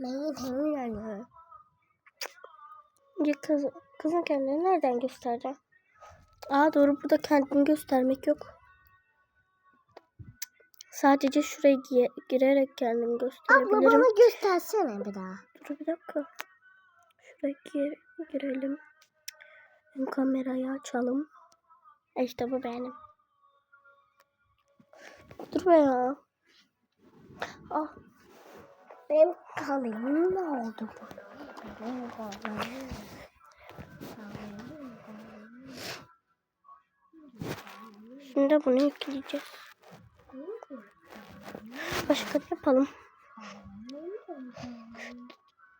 Neyi tanıyor? Ya kız, kızın kendini nereden göstereceğim? Aa doğru burada kendini göstermek yok. Sadece şuraya gi- girerek kendimi Abla gösterebilirim. bana göstersene bir daha. Dur bir dakika. Şuraya gir- girelim. Ön kamerayı açalım. E İşte bu benim. Dur be ya. Ah. Benim kalemim ne oldu? Şimdi bunu yükleyeceğiz. Başka ne yapalım?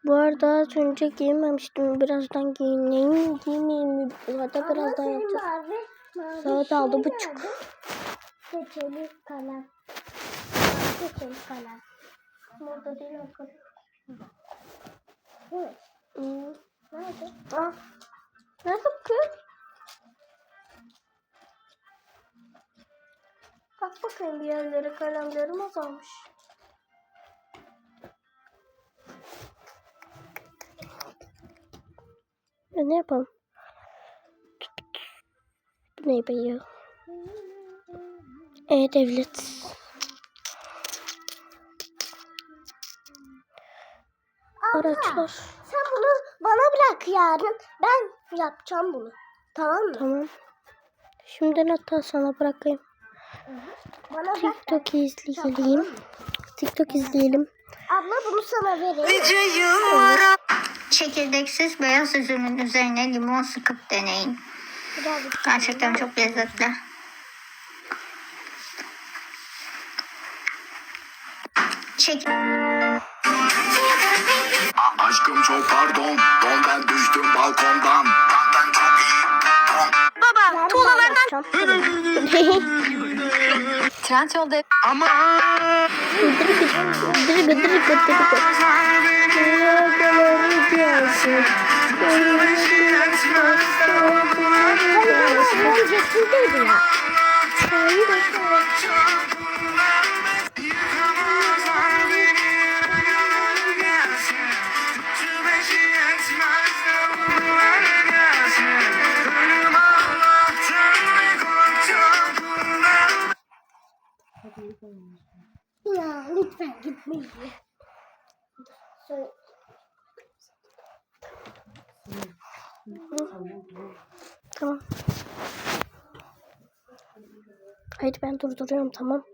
Bu arada az önce giymemiştim. Birazdan giyineyim. Giymeyeyim mi? Burada birazdan yapacağız. Mavi, mavi Saat şey altı nerede? buçuk. Seçeli kalem. Burada değil kalem. Evet. Hmm. Nerede? Ah. Nerede kız? Bak bakayım bir yerlere kalemlerim azalmış. Ya ne yapalım? Bu ne be ya? E-Devlet. Araçlar. Sen bunu bana bırak yarın. Ben yapacağım bunu. Tamam mı? Tamam. Şimdiden hatta sana bırakayım. Bana bırak. TikTok izleyelim. TikTok izleyelim. Abla bunu sana vereyim. Çekirdeksiz beyaz üzümün üzerine limon sıkıp deneyin. Gerçekten çok lezzetli. Çek Aşkım çok pardon Dondan düştüm balkondan Benden çok iyi Don. Baba tuğlalardan Gıdırı Trendyol'da Ama gıdırı gıdırı gıdırı. Öncesindeydi ya. Ya lütfen gitmeyin. Tamam. Haydi ben durduruyorum tamam.